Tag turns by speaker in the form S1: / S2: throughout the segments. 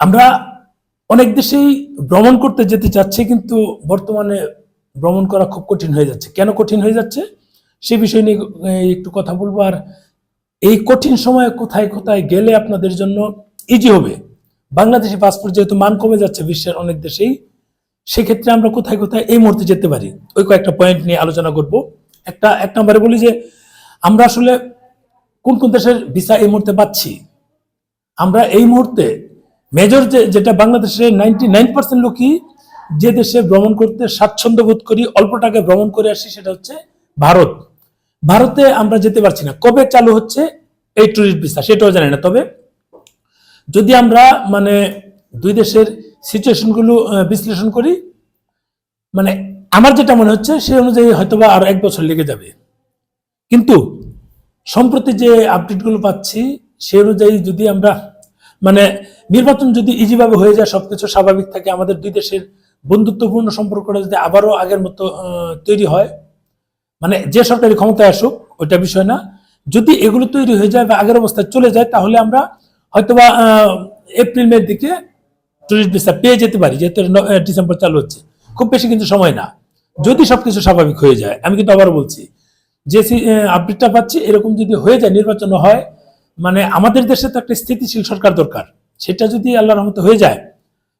S1: আমরা অনেক দেশেই ভ্রমণ করতে যেতে চাচ্ছি, কিন্তু বর্তমানে ভ্রমণ করা খুব কঠিন হয়ে যাচ্ছে। কেন কঠিন হয়ে যাচ্ছে? সে বিষয় নিয়ে একটু কথা বলব। আর এই কঠিন সময়ে কোথায় কোথায় গেলে আপনাদের জন্য ইজি হবে? বাংলাদেশি পাসপোর্ট যেহেতু মান কমে যাচ্ছে বিশ্বের অনেক দেশেই, সেক্ষেত্রে আমরা কোথায় কোথায় এই মুহূর্তে যেতে পারি? ওই কয়েকটা পয়েন্ট নিয়ে আলোচনা করব। একটা, এক নম্বরে বলি যে, আমরা আসলে কোন কোন দেশের ভিসা এই মুহূর্তে পাচ্ছি? আমরা এই মুহূর্তে মেজর যে যেটা বাংলাদেশের নাইনটি নাইন পার্সেন্ট লোকই যে দেশে ভ্রমণ করতে স্বাচ্ছন্দ্য বোধ করি, অল্প টাকায় ভ্রমণ করে আসি, সেটা হচ্ছে ভারত। ভারতে আমরা যেতে পারছি না। কবে চালু হচ্ছে? এই ট্যুরিস্ট ভিসা সেটাও জানি না। তবে যদি আমরা মানে দুই দেশের সিচুয়েশনগুলো বিশ্লেষণ করি মানে আমার যেটা মনে হচ্ছে সেই অনুযায়ী হয়তোবা আরও এক বছর লেগে যাবে। কিন্তু সম্প্রতি যে আপডেটগুলো পাচ্ছি সেই অনুযায়ী যদি আমরা মানে নির্বাচন যদি ইজিভাবে হয়ে যায়, সবকিছু স্বাভাবিক থাকে, আমাদের দুই দেশের বন্ধুত্বপূর্ণ সম্পর্কটা যদি আবারও আগের মতো তৈরি হয় মানে যে সরকারি ক্ষমতায় আসুক, ওইটা বিষয় না। যদি এগুলো তৈরি হয়ে যায় বা আগের অবস্থায় চলে যায়, তাহলে আমরা হয়তোবা এপ্রিল মের দিকে টুরিস্ট ভিসা পেয়ে যেতে পারি, যেহেতু ডিসেম্বর চালু হচ্ছে। খুব বেশি কিন্তু সময় না। যদি সবকিছু স্বাভাবিক হয়ে যায়, আমি কিন্তু আবারও বলছি, যে আপডেটটা পাচ্ছি, এরকম যদি হয়ে যায়, নির্বাচন হয় মানে আমাদের দেশে তো একটা স্থিতিশীল সরকার দরকার। সেটা যদি আল্লাহর রহমতে হয়ে যায়,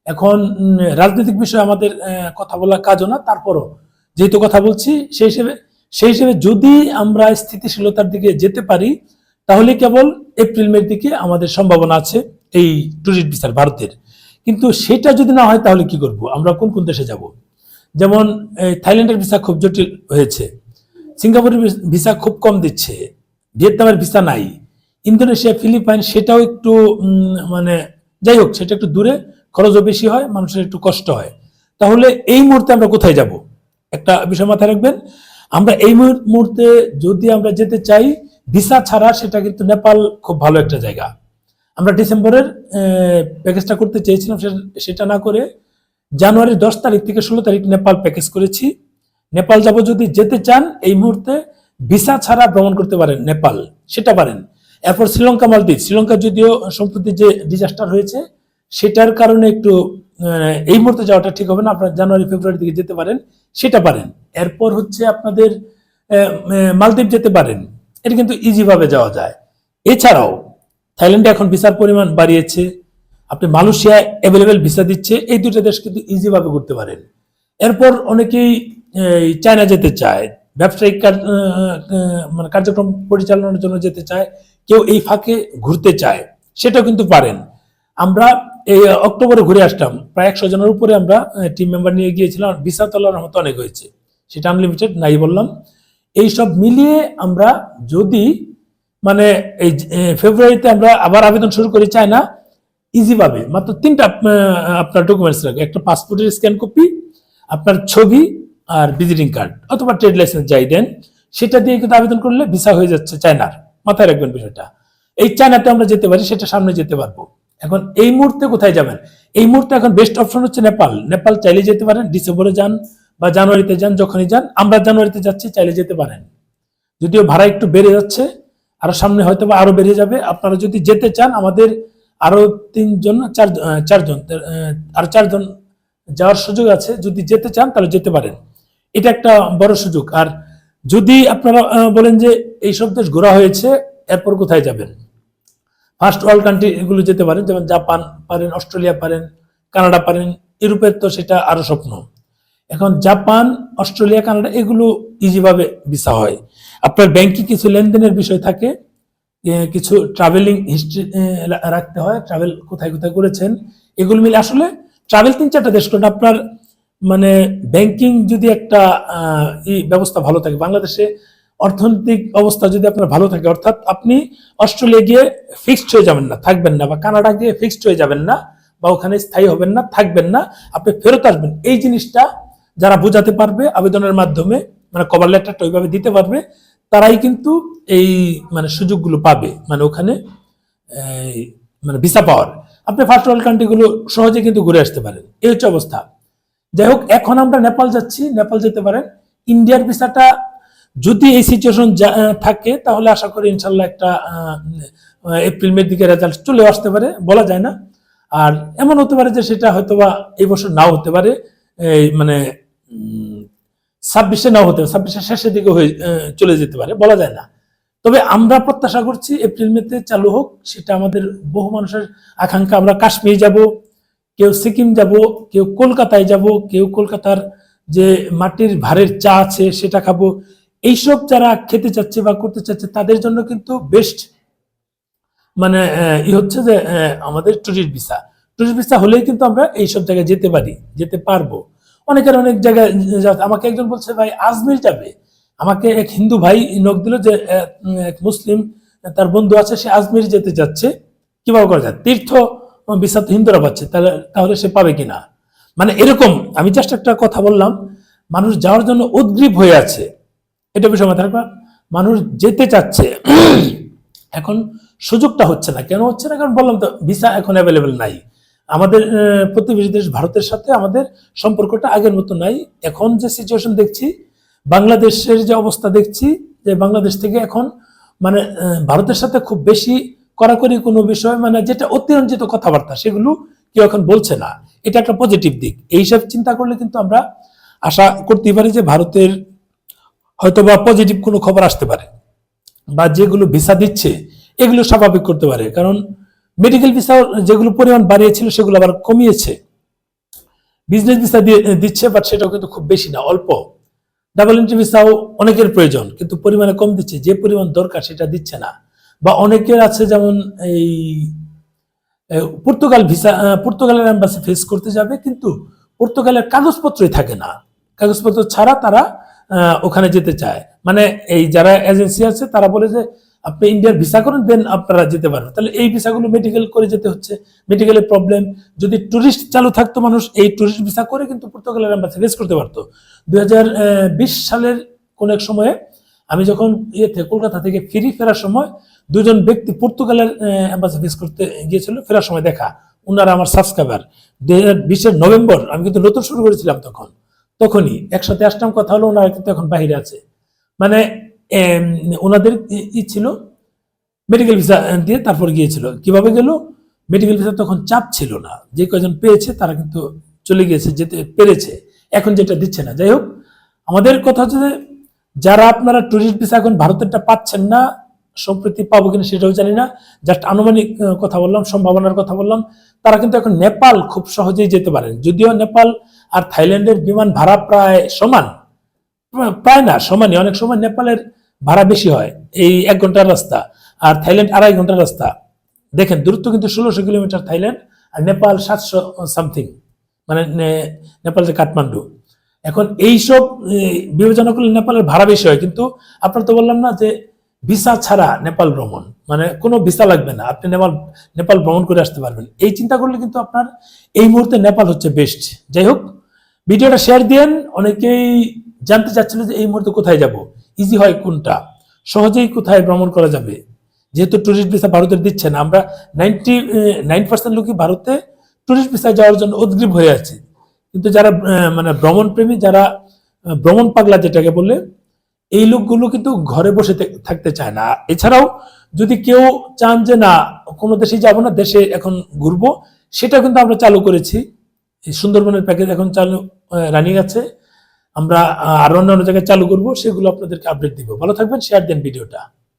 S1: এখন রাজনৈতিক বিষয়ে আমাদের কথা বলার কাজও না, তারপরও যেহেতু কথা বলছি, সেই হিসেবে সেই হিসেবে যদি আমরা স্থিতিশীলতার দিকে যেতে পারি, তাহলে কেবল এপ্রিল মের দিকে আমাদের সম্ভাবনা আছে এই ট্যুরিস্ট ভিসার ভারতের। কিন্তু সেটা যদি না হয়, তাহলে কি করব? আমরা কোন কোন দেশে যাব? যেমন থাইল্যান্ডের ভিসা খুব জটিল হয়েছে, সিঙ্গাপুরের ভিসা খুব কম দিচ্ছে, ভিয়েতনামের ভিসা নাই ইন্দোনেশিয়া, ফিলিপাইন সেটাও একটু মানে যাই হোক, সেটা একটু দূরে, খরচও বেশি হয়, মানুষের একটু কষ্ট হয়। তাহলে এই মুহূর্তে আমরা কোথায় যাব? একটা বিষয় মাথায় রাখবেন, আমরা এই মুহূর- মুহূর্তে যদি আমরা যেতে চাই, ভিসা ছাড়া সেটা কিন্তু নেপাল খুব ভালো একটা জায়গা। আমরা ডিসেম্বরের প্যাকেজটা করতে চেয়েছিলাম সেটা না করে জানুয়ারির দশ তারিখ থেকে ষোলো তারিখ নেপাল প্যাকেজ করেছি। নেপাল যাব যদি যেতে চান, এই মুহূর্তে ভিসা ছাড়া ভ্রমণ করতে পারেন, নেপাল, সেটা পারেন। এরপর শ্রীলঙ্কা মালদ্বীপ। শ্রীলঙ্কা যদিও সম্প্রতি যে ডিজাস্টার হয়েছে, সেটার কারণে একটু এই মুহূর্তে যাওয়াটা ঠিক হবে না। আপনারা জানুয়ারি ফেব্রুয়ারি দিকে যেতে পারেন, সেটা পারেন। এরপর হচ্ছে আপনাদের মালদ্বীপ যেতে পারেন। এটা কিন্তু ইজিভাবে যাওয়া যায়। এছাড়াও, থাইল্যান্ডে এখন ভিসার পরিমাণ বাড়িয়েছে। আপনি মালয়েশিয়া অ্যাভেলেবেল ভিসা দিচ্ছে। এই দুটো দেশ কিন্তু ইজিভাবে ঘুরতে পারেন। এরপর অনেকেই চায়না যেতে চায়। ব্যবসায়িক মানে কার্যক্রম পরিচালনার জন্য যেতে চায়। কেউ এই ফাঁকে ঘুরতে চায়, সেটাও কিন্তু পারেন। আমরা এই অক্টোবরে ঘুরে আসলাম প্রায় একশো জনের উপরে আমরা টিম মেম্বার নিয়ে গিয়েছিলাম ভিসা তোলার মতো অনেক হয়েছে, সেটা আনলিমিটেড নাই বললাম। এই সব মিলিয়ে আমরা যদি মানে এই ফেব্রুয়ারিতে আমরা আবার আবেদন শুরু করি, চাই না ইজি ভাবে মাত্র তিনটা আপনার ডকুমেন্টস লাগবে, একটা পাসপোর্টের স্ক্যান কপি আপনার ছবি আর ভিজিটিং কার্ড অথবা ট্রেড লাইসেন্স যাই দেন, সেটা দিয়ে কিন্তু আবেদন করলে ভিসা হয়ে যাচ্ছে, চায়নার। মাথায় রাখবেন বিষয়টা। এই চায়নাতে আমরা যেতে পারি, সেটা সামনে যেতে পারব। এখন এই মুহূর্তে কোথায় যাবেন? এই মুহূর্তে এখন বেস্ট অপশন হচ্ছে নেপাল। নেপাল চাইলে যেতে পারেন, ডিসেম্বরে যান বা জানুয়ারিতে যান, যখনই যান। আমরা জানুয়ারিতে যাচ্ছি, চাইলে যেতে পারেন। যদিও ভাড়া একটু বেড়ে যাচ্ছে, আরও সামনে হয়তো বা আরও বেড়ে যাবে। আপনারা যদি যেতে চান, আমাদের আরও তিনজন, চার চারজন আরও চারজন যাওয়ার সুযোগ আছে। যদি যেতে চান, তাহলে যেতে পারেন। এটা একটা বড় সুযোগ। আর যদি আপনারা বলেন যে এই সব দেশ ঘোরা হয়েছে, এরপর কোথায় যাবেন? ফার্স্ট ওয়ার্ল্ড কান্ট্রি এগুলো যেতে পারেন, যেমন জাপান পারেন, অস্ট্রেলিয়া পারেন, কানাডা পারেন, ইউরোপের তো সেটা আরও স্বপ্ন। এখন জাপান, অস্ট্রেলিয়া, কানাডা এগুলো ইজিভাবে ভিসা হয়। আপনার ব্যাংকে কিছু লেনদেনের বিষয় থাকে কিছু ট্রাভেলিং হিস্ট্রি রাখতে হয় ট্রাভেল কোথায় কোথায় করেছেন, এগুলো মিলে আসলে ট্রাভেল তিন চারটা দেশ করেন আপনার মানে ব্যাংকিং যদি একটা ব্যবস্থা ভালো থাকে, বাংলাদেশে অর্থনৈতিক অবস্থা যদি আপনার ভালো থাকে, অর্থাৎ আপনি অস্ট্রেলিয়া গিয়ে ফিক্সড হয়ে যাবেন না, থাকবেন না, বা কানাডা গিয়ে ফিক্সড হয়ে যাবেন না, বা ওখানে স্থায়ী হবেন না, থাকবেন না, আপনি ফেরত আসবেন। এই জিনিসটা যারা বোঝাতে পারবে, আবেদনের মাধ্যমে মানে কভার লেটারটা ওইভাবে দিতে পারবে, তারাই কিন্তু এই মানে সুযোগগুলো পাবে মানে ওখানে মানে ভিসা পাওয়ার। আপনি ফার্স্ট ওয়ার্ল্ড কান্ট্রিগুলো সহজে কিন্তু ঘুরে আসতে পারেন। এই হচ্ছে অবস্থা। যাই হোক এখন আমরা নেপাল যাচ্ছি, নেপাল যেতে পারেন। ইন্ডিয়ার ভিসাটা যদি এই সিচুয়েশন থাকে, তাহলে আশা করি ইনশাল্লাহ একটা এপ্রিল, মের দিকে রেজাল্ট চলে আসতে পারে, বলা যায় না। আর এমন হতে পারে যে সেটা হয়তোবা এই বছর নাও হতে পারে, এই মানে ছাব্বিশে নাও হতে পারে, ছাব্বিশের শেষের দিকে হয়ে চলে যেতে পারে, বলা যায় না। তবে আমরা প্রত্যাশা করছি এপ্রিল, মেতে চালু হোক, সেটা আমাদের বহু মানুষের আকাঙ্ক্ষা। আমরা কাশ্মীর যাব কেউ সিকিম যাব, কেউ কলকাতায় যাব, কেউ কলকাতার যে মাটির ভারের চা আছে সেটা খাব। এইসব যারা খেতে চাচ্ছে বা করতে চাচ্ছে, তাদের জন্য কিন্তু বেস্ট মানে ই হচ্ছে যে আমাদের টুরিস্ট ভিসা টুরিস্ট ভিসা হলেই কিন্তু আমরা এইসব জায়গায় যেতে পারি, যেতে পারব। অনেকের অনেক জায়গায় আমাকে একজন বলছে, ভাই, আজমির যাবে? আমাকে এক হিন্দু ভাই নক দিল যে মুসলিম, তার বন্ধু আছে, সে আজমির যেতে যাচ্ছে। কীভাবে করা যায়? তীর্থ ভিসা তো হিন্দুরা পাচ্ছে, তাহলে তাহলে সে পাবে কিনা? মানে এরকম, আমি জাস্ট একটা কথা বললাম, মানুষ যাওয়ার জন্য উদ্গ্রীব হয়ে আছে। এটা বিষয় মাথায় রাখবা। মানুষ যেতে চাচ্ছে, এখন সুযোগটা হচ্ছে না। কেন হচ্ছে না? কারণ বললাম তো, ভিসা এখন অ্যাভেলেবেল নাই। আমাদের প্রতিবেশী দেশ ভারতের সাথে আমাদের সম্পর্কটা আগের মতো নাই। এখন যে সিচুয়েশন দেখছি, বাংলাদেশের যে অবস্থা দেখছি, যে বাংলাদেশ থেকে এখন মানে ভারতের সাথে খুব বেশি কড়াকড়ি কোনো বিষয় মানে যেটা অতিরঞ্জিত কথাবার্তা, সেগুলো কেউ এখন বলছে না। এটা একটা পজিটিভ দিক। এইসব চিন্তা করলে কিন্তু আমরা আশা করতেই পারি যে ভারতের হয়তো বা পজিটিভ কোনো খবর আসতে পারে। বা যেগুলো ভিসা দিচ্ছে, এগুলো স্বাভাবিক করতে পারে। কারণ মেডিকেল ভিসা যেগুলো পরিমাণ বাড়িয়েছিল, সেগুলো আবার কমিয়েছে। বিজনেস ভিসা দিচ্ছে বাট সেটাও কিন্তু খুব বেশি না, অল্প। ডাবল এন্ট্রি ভিসাও অনেকের প্রয়োজন, কিন্তু পরিমাণে কম দিচ্ছে। যে পরিমাণ দরকার, সেটা দিচ্ছে না। বা অনেকের আছে যেমন এই পর্তুগাল ভিসা পর্তুগালের এম্বাসি ফেস করতে যাবে, কিন্তু পর্তুগালের কাগজপত্রই থাকে না। কাগজপত্র ছাড়া তারা ওখানে যেতে চায়। মানে এই যারা এজেন্সি আছে, তারা বলে যে, আপনি ইন্ডিয়ার ভিসা করেন দেন আপনারা যেতে পারবেন। তাহলে এই ভিসাগুলো মেডিকেল করে যেতে হচ্ছে। মেডিকেলের প্রবলেম যদি টুরিস্ট চালু থাকতো মানুষ, এই টুরিস্ট ভিসা করে কিন্তু পর্তুগালের এম্বাসি ফেস করতে পারতো। দুই হাজার বিশ সালের কোন এক সময়ে আমি যখন ইয়েতে কলকাতা থেকে ফিরি ফেরার সময় দুজন ব্যক্তি পর্তুগালের এম্বাসি ফেস করতে গিয়েছিল, ফেরার সময় দেখা। ওনারা আমার সাবস্ক্রাইবার দুই হাজার বিশের নভেম্বর, আমি কিন্তু নতুন শুরু করেছিলাম তখন। তখনই একসাথে আসলাম, কথা হলো ওনারা কিন্তু এখন বাইরে আছে। মানে ওনাদের ই- ছিল মেডিকেল ভিসা দিয়ে তারপর গিয়েছিল। কীভাবে গেল? মেডিকেল ভিসা তখন চাপ ছিল না। যে কয়জন পেয়েছে তারা কিন্তু চলে গিয়েছে, যেতে পেরেছে। এখন যেটা দিচ্ছে না। যাই হোক, আমাদের কথা হচ্ছে যারা আপনারা টুরিস্ট ভিসা এখন ভারতেরটা পাচ্ছেন না, সম্প্রতি পাবো কিনা সেটাও জানি না জাস্ট আনুমানিক কথা বললাম, সম্ভাবনার কথা বললাম, তারা কিন্তু এখন নেপাল খুব সহজেই যেতে পারেন। যদিও নেপাল আর থাইল্যান্ডের বিমান ভাড়া প্রায় সমান প্রায় না, সমানই, অনেক সময় নেপালের ভাড়া বেশি হয়, এই এক ঘণ্টার রাস্তা, আর থাইল্যান্ড আড়াই ঘণ্টার রাস্তা। দেখেন, দূরত্ব কিন্তু ষোলোশো কিলোমিটার থাইল্যান্ড, আর নেপাল সাতশো সামথিং মানে নেপাল যে কাঠমান্ডু। এখন এইসব বিবেচনা করলে নেপালের ভাড়া বেশি হয়, কিন্তু আপনার তো বললাম না যে ভিসা ছাড়া নেপাল ভ্রমণ মানে কোনো ভিসা লাগবে না, আপনি নেপাল নেপাল ভ্রমণ করে আসতে পারবেন। এই চিন্তা করলে কিন্তু আপনার এই মুহূর্তে নেপাল হচ্ছে বেস্ট যাই হোক, ভিডিওটা শেয়ার দিয়েন, অনেকেই জানতে চাচ্ছিল যে এই মুহূর্তে কোথায় যাব ইজি হয় কোনটা? সহজেই কোথায় ভ্রমণ করা যাবে? যেহেতু টুরিস্ট ভিসা ভারতের দিচ্ছে না, আমরা নাইনটি নাইন পার্সেন্ট লোকই ভারতে টুরিস্ট ভিসায় যাওয়ার জন্য উদ্গ্রীব হয়ে আছে। কিন্তু যারা মানে ভ্রমণ প্রেমী যারা ভ্রমণ পাগলা যেটাকে বলে, এই লোকগুলো কিন্তু ঘরে বসে থাকতে চায় না। এছাড়াও যদি কেউ চান যে না, কোনো দেশে যাব না, দেশে এখন ঘুরবো সেটা কিন্তু আমরা চালু করেছি। সুন্দরবনের প্যাকেজ এখন চালু রানিং আছে। আমরা আরও অন্যান্য জায়গায় চালু করব, সেগুলো আপনাদেরকে আপডেট দিব। ভালো থাকবেন শেয়ার দেন ভিডিওটা